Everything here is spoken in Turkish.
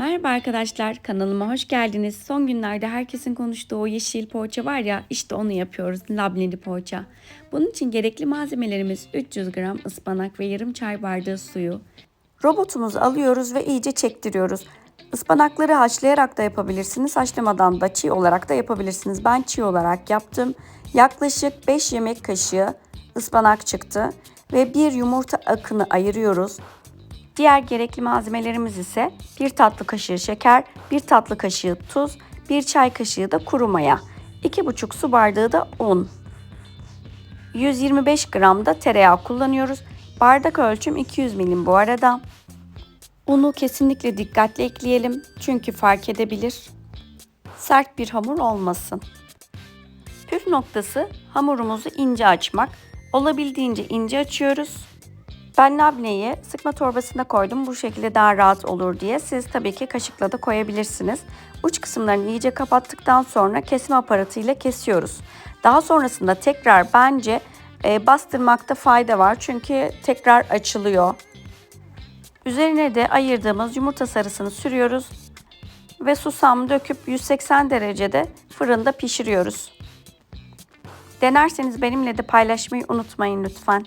Merhaba arkadaşlar, kanalıma hoş geldiniz. Son günlerde herkesin konuştuğu o yeşil poğaça var ya, işte onu yapıyoruz, labneli poğaça. Bunun için gerekli malzemelerimiz 300 gram ıspanak ve yarım çay bardağı suyu. Robotumuzu alıyoruz ve iyice çektiriyoruz. Ispanakları haşlayarak da yapabilirsiniz, haşlamadan da çiğ olarak da yapabilirsiniz. Ben çiğ olarak yaptım. Yaklaşık 5 yemek kaşığı ıspanak çıktı ve bir yumurta akını ayırıyoruz. Diğer gerekli malzemelerimiz ise 1 tatlı kaşığı şeker, 1 tatlı kaşığı tuz, 1 çay kaşığı da kuru maya, 2,5 su bardağı da un. 125 gram da tereyağı kullanıyoruz. Bardak ölçüm 200 milim bu arada. Unu kesinlikle dikkatli ekleyelim çünkü fark edebilir. Sert bir hamur olmasın. Püf noktası hamurumuzu ince açmak. Olabildiğince ince açıyoruz. Ben labneyi sıkma torbasına koydum. Bu şekilde daha rahat olur diye. Siz tabii ki kaşıkla da koyabilirsiniz. Uç kısımlarını iyice kapattıktan sonra kesme aparatıyla kesiyoruz. Daha sonrasında tekrar bence e, bastırmakta fayda var. Çünkü tekrar açılıyor. Üzerine de ayırdığımız yumurta sarısını sürüyoruz. Ve susam döküp 180 derecede fırında pişiriyoruz. Denerseniz benimle de paylaşmayı unutmayın lütfen.